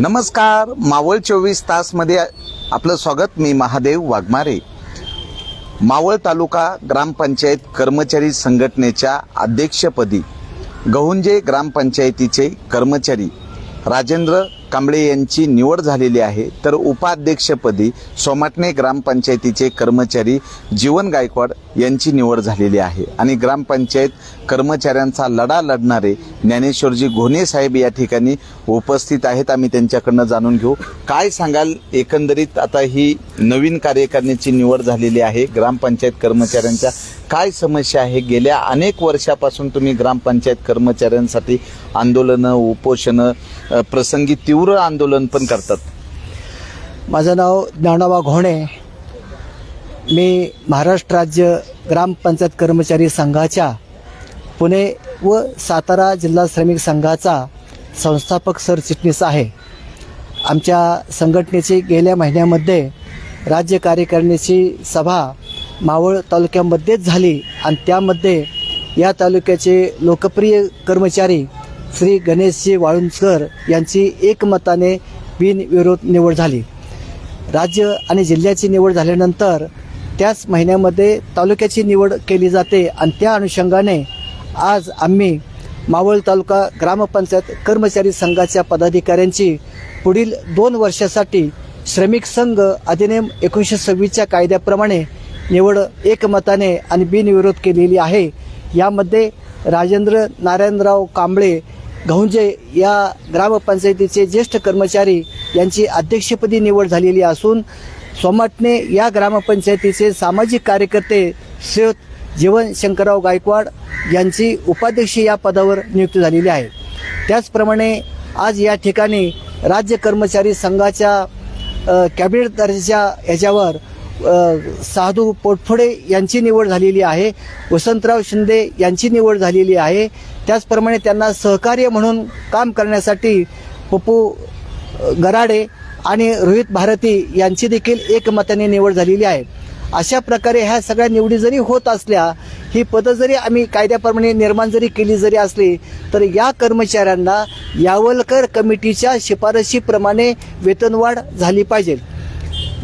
नमस्कार मावळ चोवीस तासमध्ये आपलं स्वागत. मी महादेव वाघमारे. मावळ तालुका ग्रामपंचायत कर्मचारी संघटनेच्या अध्यक्षपदी गहुंजे ग्रामपंचायतीचे कर्मचारी राजेंद्र कांबळे यांची निवड झालेली आहे. तर उपाध्यक्षपदी सोमाटणे ग्रामपंचायतीचे कर्मचारी जीवन गायकवाड यांची निवड झालेली आहे. आणि ग्रामपंचायत कर्मचाऱ्यांचा लढा लढणारे ज्ञानेश्वरजी घोणे साहेब या ठिकाणी उपस्थित आहेत. आम्ही त्यांच्याकडनं जाणून घेऊ. काय सांगाल? एकंदरीत आता ही नवीन कार्यकारिणीची निवड झालेली आहे ग्रामपंचायत कर्मचाऱ्यांच्या. काय समस्या आहे? गेल्या अनेक वर्षापासून तुम्ही ग्रामपंचायत कर्मचाऱ्यांसाठी आंदोलनं उपोषणं प्रसंगी तीव्र आंदोलन पण करतात. माझं नाव ज्ञानोबा घोणे. मी महाराष्ट्र राज्य ग्रामपंचायत कर्मचारी संघाच्या पुणे व सातारा जिल्हा श्रमिक संघाचा संस्थापक सरचिटणीस आहे. आमच्या संघटनेची गेल्या महिन्यामध्ये राज्य कार्यकारिणीची सभा मावळ तालुक्यामध्येच झाली आणि त्यामध्ये या तालुक्याचे लोकप्रिय कर्मचारी श्री गणेशजी वाळुंजकर यांची एकमताने बिनविरोध निवड झाली. राज्य आणि जिल्ह्याची निवड झाल्यानंतर त्याच महिन्यामध्ये तालुक्याची निवड केली जाते आणि त्या अनुषंगाने आज आम्ही मावळ तालुका ग्रामपंचायत कर्मचारी संघाच्या पदाधिकाऱ्यांची पुढील दोन वर्षासाठी श्रमिक संघ अधिनियम एकोणीसशे सव्वीसच्या कायद्याप्रमाणे निवड एकमताने आणि बिनविरोध केलेली आहे. यामध्ये राजेंद्र नारायणराव कांबळे गहुंजे या ग्रामपंचायतीचे ज्येष्ठ कर्मचारी यांची अध्यक्षपदी निवड झालेली असून सोमाटणे या ग्रामपंचायतीचे सामाजिक कार्यकर्ते श्रेय जीवन शंकरराव गायकवाड यांची उपाध्यक्ष या पदावर नियुक्ती झालेली आहे. त्याचप्रमाणे आज या ठिकाणी राज्य कर्मचारी संघाच्या कॅबिनेट दर्जाच्या ह्याच्यावर साधू पोटफोडे यांची निवड झालेली आहे. वसंतराव शिंदे यांची निवड झालेली आहे. त्याचप्रमाणे त्यांना सहकार्य म्हणून काम करण्यासाठी पप्पू गराडे आणि रोहित भारती यांची देखील एकमताने निवड झालेली आहे. अशा प्रकारे ह्या सगळ्या निवडी जरी होत असल्या ही पदं जरी आम्ही कायद्याप्रमाणे निर्माण जरी केली जरी असली तर या कर्मचाऱ्यांना यावलकर कमिटीच्या शिफारशीप्रमाणे वेतनवाढ झाली पाहिजे.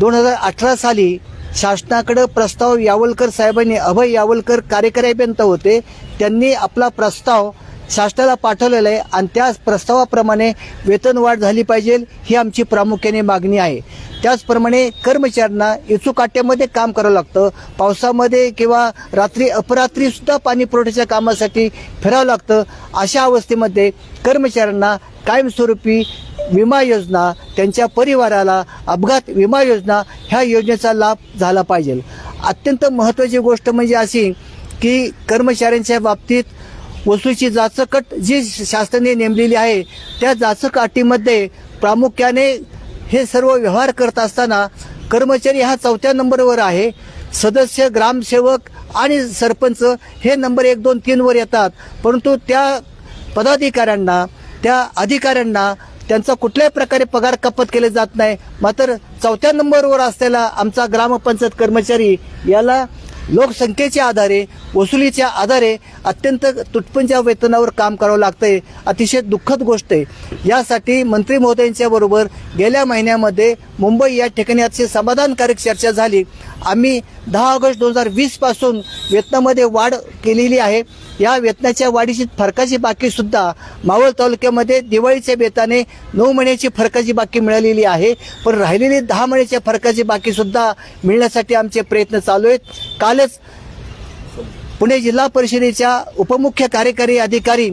दोन हजार अठरा साली शासनाकडं प्रस्ताव यावलकर साहेबांनी अभय यावलकर कार्यकारी होते. त्यांनी आपला प्रस्ताव शासनाला पाठवलेला आहे आणि त्या प्रस्तावाप्रमाणे वेतनवाढ झाली पाहिजे ही आमची प्रामुख्याने मागणी आहे. त्याचप्रमाणे कर्मचाऱ्यांना इचूकाट्यामध्ये काम करावं लागतं. पावसामध्ये किंवा रात्री अपरात्रीसुद्धा पाणी पुरवठ्याच्या कामासाठी फिरावं लागतं. अशा अवस्थेमध्ये कर्मचाऱ्यांना कायमस्वरूपी विमा योजना त्यांच्या परिवाराला अपघात विमा योजना ह्या योजनेचा लाभ झाला पाहिजे. अत्यंत महत्त्वाची गोष्ट म्हणजे अशी की कर्मचाऱ्यांच्या बाबतीत वस्तूची जाचकट जी शासनाने नेमलेली आहे त्या जाचक अटीमध्ये प्रामुख्याने हे सर्व व्यवहार करत असताना कर्मचारी हा चौथ्या नंबरवर आहे. सदस्य ग्रामसेवक आणि सरपंच हे नंबर एक दोन तीनवर येतात. परंतु त्या पदाधिकाऱ्यांना त्या अधिकाऱ्यांना त्यांचा कुठल्याही प्रकारे पगार कपात केले जात नाही. मात्र चौथ्या नंबरवर असलेला आमचा ग्रामपंचायत कर्मचारी याला लोकसंख्येच्या आधारे वसुलीच्या आधारे अत्यंत तुटपंच्या वेतनावर काम करावं लागतंय. अतिशय दुःखद गोष्ट आहे. यासाठी मंत्री महोदयांच्या बरोबर गेल्या महिन्यामध्ये मुंबई या ठिकाणी अतिशय समाधानकारक चर्चा झाली. आम्ही दहा ऑगस्ट दोन हजार वीसपासून वेतनामध्ये वाढ केलेली आहे. या वेतनाच्या वाढीची फरकाची बाकी सुद्धा मावळ तालुक्यामध्ये दिवाळीच्या बेताने नऊ महिन्याची फरकाची बाकी मिळालेली आहे. पण राहिलेली दहा महिन्याच्या फरकाची बाकी सुद्धा मिळण्यासाठी आमचे प्रयत्न चालू आहेत. कालच पुणे जिल्हा परिषदेच्या उपमुख्य कार्यकारी अधिकारी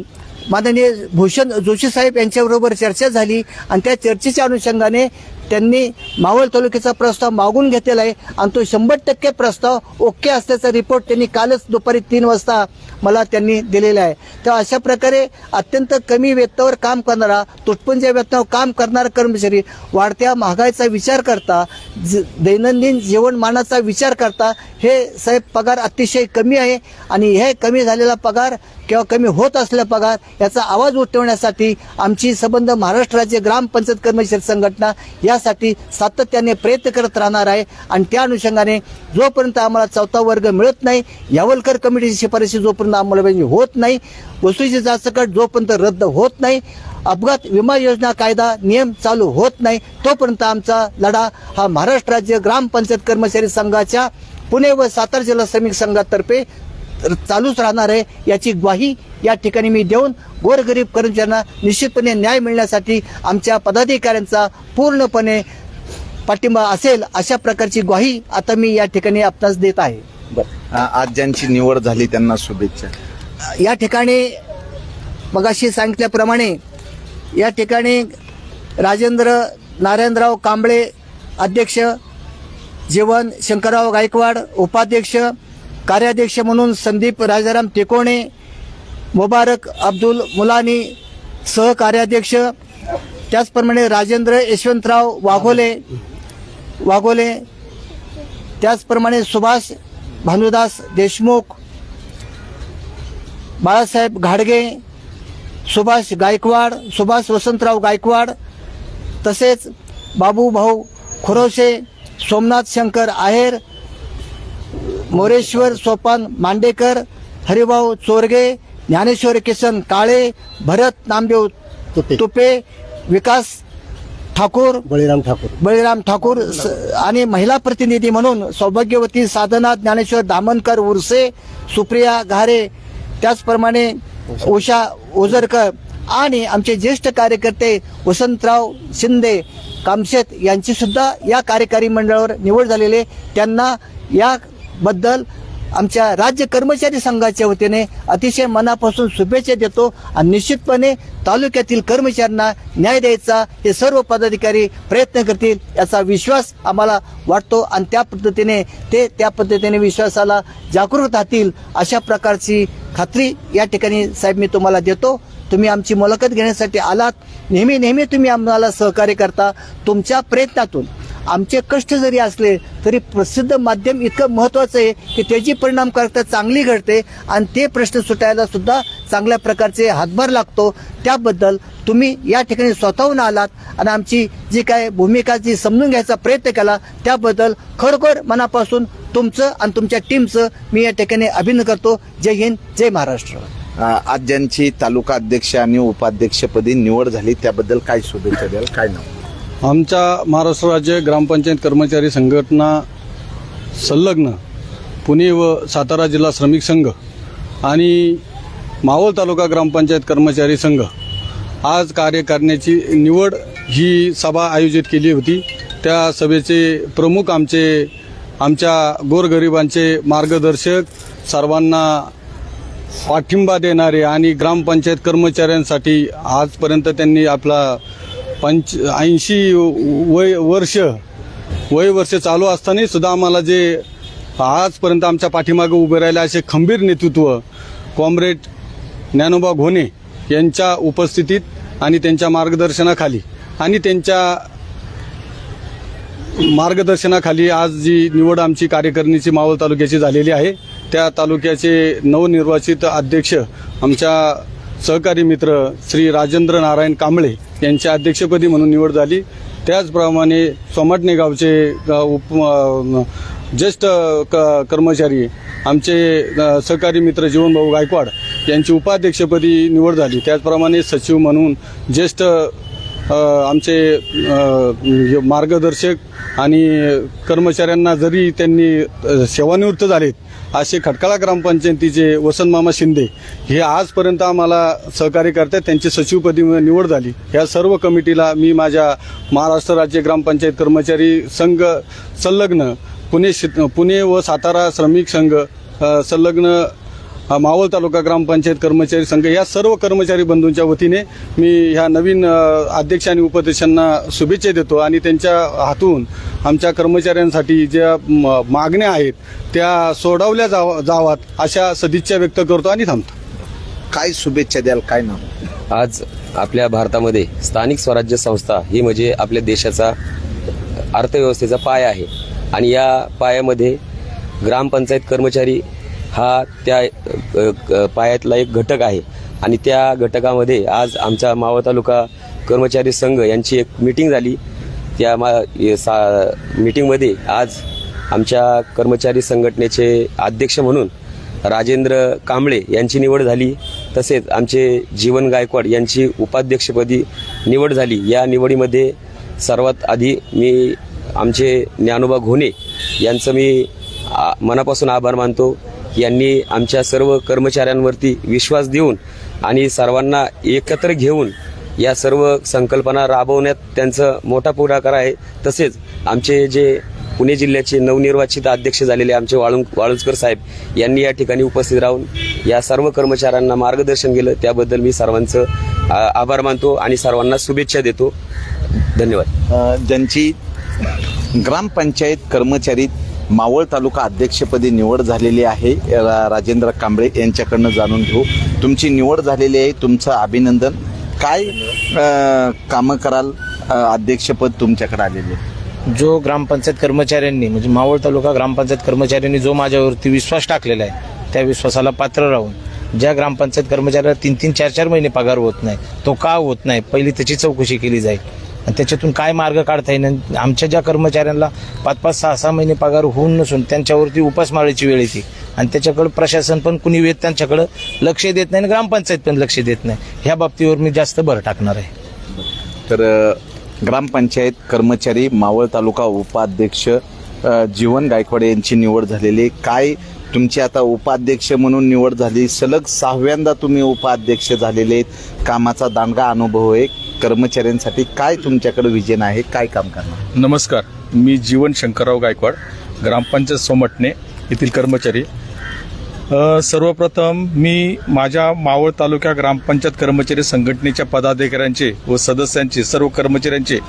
माननीय भूषण जोशी साहेब यांच्याबरोबर चर्चा झाली आणि त्या चर्चेच्या अनुषंगाने त्यांनी मावळ तालुक्याचा प्रस्ताव मागून घेतलेला आहे. आणि तो शंभर टक्के प्रस्ताव ओके असल्याचा रिपोर्ट त्यांनी कालच दुपारी तीन वाजता मला त्यांनी दिलेला आहे. तर अशा प्रकारे अत्यंत कमी वेतनावर काम करणारा तुटपुंज्या वेतनावर काम करणारा कर्मचारी वाढत्या महागाईचा विचार करता ज- दैनंदिन जीवनमानाचा विचार करता हे साहेब पगार अतिशय कमी आहे. आणि हे कमी झालेला पगार किंवा कमी होत असलेला पगार याचा आवाज उठवण्यासाठी आमची संबंध महाराष्ट्र राज्य ग्रामपंचायत कर्मचारी संघटना या यासाठी सातत्याने प्रयत्न करत राहणार आहे. आणि त्या अनुषंगाने जोपर्यंत आम्हाला चौथा वर्ग मिळत नाही यावलकर कमिटीची शिफारशी जोपर्यंत अंमलबजावणी म्हणजे होत नाही वस्तूची जाचकट जोपर्यंत रद्द होत नाही अपघात विमा योजना कायदा नियम चालू होत नाही तोपर्यंत आमचा लढा हा महाराष्ट्र राज्य ग्रामपंचायत कर्मचारी संघाच्या पुणे व सातारा जिल्हा श्रमिक संघातर्फे चालूच राहणार आहे याची ग्वाही या ठिकाणी मी देऊन गोरगरीब कर्मचाऱ्यांना निश्चितपणे न्याय मिळण्यासाठी आमच्या पदाधिकाऱ्यांचा पूर्णपणे पाठिंबा असेल अशा प्रकारची ग्वाही आता मी या ठिकाणी आपणास देत आहे. बरं. आज ज्यांची निवड झाली त्यांना शुभेच्छा. या ठिकाणी मगाशी सांगितल्याप्रमाणे या ठिकाणी राजेंद्र नारायणराव कांबळे अध्यक्ष जीवन शंकरराव गायकवाड उपाध्यक्ष कार्याध्यक्ष म्हणून संदीप राजाराम टेकोणे मुबारक अब्दुल मुलानी सहकार्याध्यक्ष त्याचप्रमाणे राजेंद्र यशवंतराव वाघोले वाघोले त्याचप्रमाणे सुभाष भानुदास देशमुख बाळासाहेब घाडगे सुभाष गायकवाड सुभाष वसंतराव गायकवाड तसेच बाबू भाऊ खुरोशे सोमनाथ शंकर आहेर मोरेश्वर सोपान मांडेकर हरिभाऊ चोरगे ज्ञानेश्वर किसन काळे भरत नामदेव तुपे. विकास ठाकूर बळीराम ठाकूर. बळीराम ठाकूर आणि महिला प्रतिनिधी म्हणून सौभाग्यवती साधना ज्ञानेश्वर दामनकर उर्से सुप्रिया घारे त्याचप्रमाणे उषा. ओझरकर आणि आमचे ज्येष्ठ कार्यकर्ते वसंतराव शिंदे कामशेत यांची सुद्धा या कार्यकारी मंडळावर निवड झालेले त्यांना बद्दल आमच्या राज्य कर्मचारी संघाच्या वतीने अतिशय मनापासून शुभेच्छा देतो आणि निश्चितपणे तालुक्यातील कर्मचाऱ्यांना न्याय द्यायचा हे सर्व पदाधिकारी प्रयत्न करतील याचा विश्वास आम्हाला वाटतो आणि त्या पद्धतीने ते त्या पद्धतीने विश्वासाला जागृत राहतील अशा प्रकारची खात्री या ठिकाणी साहेब मी तुम्हाला देतो. तुम्ही आमची मुलाखत घेण्यासाठी आलात. नेहमी नेहमी तुम्ही आम्हाला सहकार्य करता. तुमच्या प्रयत्नातून आमचे कष्ट जरी असले तरी प्रसिद्ध माध्यम इतकं महत्त्वाचं आहे की त्याची परिणामकारकता चांगली घडते आणि ते प्रश्न सुटायला सुद्धा चांगल्या प्रकारचे हातभार लागतो. त्याबद्दल तुम्ही या ठिकाणी स्वतःहून आलात आणि आमची जी काय भूमिका जी समजून घ्यायचा प्रयत्न केला त्याबद्दल खरोखर मनापासून तुमचं आणि तुमच्या टीमचं मी या ठिकाणी अभिनंदन करतो. जय हिंद जय महाराष्ट्र. आज ज्यांची तालुका अध्यक्ष आणि उपाध्यक्षपदी निवड झाली त्याबद्दल काय शुभेच्छा द्याल काय नाव? आमच्या महाराष्ट्र राज्य ग्रामपंचायत कर्मचारी संघटना संलग्न पुणे व सातारा जिल्हा श्रमिक संघ आणि मावळ तालुका ग्रामपंचायत कर्मचारी संघ आज कार्य करण्याची निवड ही सभा आयोजित केली होती. त्या सभेचे प्रमुख आमचे आमच्या गोरगरिबांचे मार्गदर्शक सर्वांना पाठिंबा देणारे आणि ग्रामपंचायत कर्मचाऱ्यांसाठी आजपर्यंत त्यांनी आपला पंच ऐंशी वय वर्ष वय वर्ष चालू असतानाही सुद्धा आम्हाला जे आजपर्यंत आमच्या पाठीमागे उभे राहिले असे खंबीर नेतृत्व कॉम्रेड ज्ञानोबा घोणे यांच्या उपस्थितीत आणि त्यांच्या मार्गदर्शनाखाली आणि त्यांच्या मार्गदर्शनाखाली आज जी निवड आमची कार्यकारिणीची मावळ तालुक्याची झालेली आहे त्या तालुक्याचे नवनिर्वाचित अध्यक्ष आमच्या सहकारी मित्र श्री राजेंद्र नारायण कांबळे यांच्या अध्यक्षपदी म्हणून निवड झाली. त्याचप्रमाणे सोमाटणे गावचे उप ज्येष्ठ क कर्मचारी आमचे सहकारी मित्र जीवनभाऊ गायकवाड यांची उपाध्यक्षपदी निवड झाली. त्याचप्रमाणे सचिव म्हणून ज्येष्ठ आमचे मार्गदर्शक आणि कर्मचाऱ्यांना जरी त्यांनी सेवानिवृत्त झालेत असे खटकाळा ग्रामपंचायतीचे वसंतमामा शिंदे हे आजपर्यंत आम्हाला सहकार्य करतात त्यांची सचिवपदी निवड झाली. ह्या सर्व कमिटीला मी माझ्या महाराष्ट्र राज्य ग्रामपंचायत कर्मचारी संघ संलग्न पुणे पुणे व सातारा श्रमिक संघ संलग्न अ, मावळ तालुका ग्रामपंचायत कर्मचारी संघ या सर्व कर्मचारी बंधूंच्या वतीने मी ह्या नवीन अध्यक्ष आणि उपाध्यक्षांना शुभेच्छा देतो आणि त्यांच्या हातून आमच्या कर्मचाऱ्यांसाठी ज्या म- मागण्या आहेत त्या सोडवल्या जाव जावात अशा सदिच्छा व्यक्त करतो आणि थांबतो. काय शुभेच्छा द्याल काय नाव? आज आपल्या भारतामध्ये स्थानिक स्वराज्य संस्था ही म्हणजे आपल्या देशाचा अर्थव्यवस्थेचा पाया आहे. आणि या पायामध्ये ग्रामपंचायत कर्मचारी हा त्या पायातला एक घटक आहे. आणि त्या घटकामध्ये आज आमचा मावळ तालुका कर्मचारी संघ यांची एक मीटिंग झाली. त्या मा सा मीटिंगमध्ये आज आमच्या कर्मचारी संघटनेचे अध्यक्ष म्हणून राजेंद्र कांबळे यांची निवड झाली. तसेच आमचे जीवन गायकवाड यांची उपाध्यक्षपदी निवड झाली. या निवडीमध्ये सर्वात आधी मी आमचे ज्ञानोबा घोणे यांचं मी आ- मनापासून आभार मानतो. यांनी आमच्या सर्व कर्मचाऱ्यांवरती विश्वास देऊन आणि सर्वांना एकत्र घेऊन या सर्व संकल्पना राबवण्यात त्यांचं मोठा पुढाकार आहे. तसेच आमचे जे पुणे जिल्ह्याचे नवनिर्वाचित अध्यक्ष झालेले आमचे वाळुं वाळुंजकर साहेब यांनी या ठिकाणी उपस्थित राहून या सर्व कर्मचाऱ्यांना मार्गदर्शन केलं. त्याबद्दल मी सर्वांचं आभार मानतो आणि सर्वांना शुभेच्छा देतो. धन्यवाद. ज्यांची ग्रामपंचायत कर्मचारी मावळ तालुका अध्यक्षपदी निवड झालेली आहे. रा- राजेंद्र कांबळे यांच्याकडनं जाणून घेऊ. तुमची निवड झालेली आहे. तुमचं अभिनंदन. काय कामं कराल अध्यक्षपद तुमच्याकडे आलेले जो ग्रामपंचायत कर्मचाऱ्यांनी म्हणजे मावळ तालुका ग्रामपंचायत कर्मचाऱ्यांनी जो माझ्यावरती विश्वास टाकलेला आहे त्या विश्वासाला पात्र राहून ज्या ग्रामपंचायत कर्मचाऱ्याला तीन तीन चार चार महिने पगार होत नाही तो का होत नाही पहिली त्याची चौकशी केली जाईल. त्याच्यातून काय मार्ग काढता येईल आमच्या ज्या कर्मचाऱ्यांना पाच पाच सहा सहा महिने पगार होऊन नसून त्यांच्यावरती उपासमाळीची वेळ येते. आणि त्याच्याकडं प्रशासन पण कुणी वेळ त्यांच्याकडं लक्ष देत नाही आणि ग्रामपंचायत पण लक्ष देत नाही. ह्या बाबतीवर मी जास्त भर टाकणार आहे. तर ग्रामपंचायत कर्मचारी मावळ तालुका उपाध्यक्ष जीवन गायकवाड यांची निवड झालेली आहे. काय तुमची आता उपाध्यक्ष म्हणून निवड झाली. सलग सहाव्यांदा तुम्ही उपाध्यक्ष झालेले आहेत. कामाचा दांडगा अनुभव आहे. कर्मचाऱ्यांसाठी काय तुमच्याकडे विजन आहे? काय काम करणार? नमस्कार. मी जीवन शंकरराव गायकवाड ग्रामपंचायत सोमटणे येथील कर्मचारी. सर्वप्रथम मी माझ्या मावळ तालुक्या ग्रामपंचायत कर्मचारी संघटनेच्या पदाधिकाऱ्यांचे व सदस्यांचे सर्व कर्मचाऱ्यांचे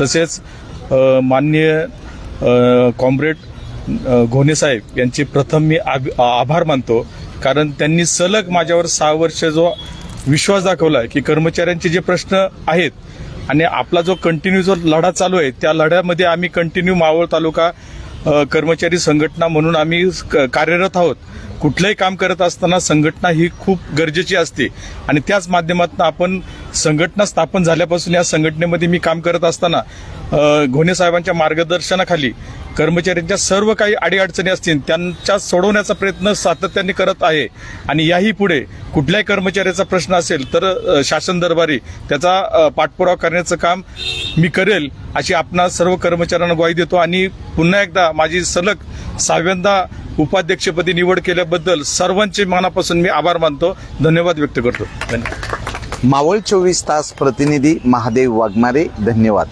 तसेच माननीय कॉम्रेड घोणे साहेब यांचे प्रथम मी आभार मानतो. कारण त्यांनी सलग माझ्यावर सहा वर्ष जो विश्वास दाखवला की कर्मचाऱ्यांचे जे प्रश्न आहेत आणि आपला जो कंटिन्यू जो लढा चालू आहे त्या लढ्यामध्ये आम्ही कंटिन्यू मावळ तालुका कर्मचारी संघटना म्हणून आम्ही क- कार्यरत आहोत. कुठलंही काम करत असताना संघटना ही खूप गरजेची असते. आणि त्याच माध्यमातून आपण संघटना स्थापन झाल्यापासून या संघटनेमध्ये मी काम करत असताना अ, घोणे साहेबांच्या मार्गदर्शनाखाली कर्मचाऱ्यांच्या सर्व काही अडीअडचणी असतील त्यांच्या सोडवण्याचा प्रयत्न सातत्याने करत आहे. आणि याही पुढे कुठल्याही कर्मचाऱ्याचा प्रश्न असेल तर शासन दरबारी त्याचा पाठपुरावा करण्याचं काम मी करेल अशी आपणा सर्व कर्मचाऱ्यांना ग्वाही देतो. आणि पुन्हा एकदा माझी सलग सहाव्यांदा उपाध्यक्षपदी निवड केल्याबद्दल सर्वांचे मनापासून मी आभार मानतो. धन्यवाद व्यक्त करतो. धन्यवाद. मावळ चोवीस तास प्रतिनिधी महादेव वाघमारे धन्यवाद.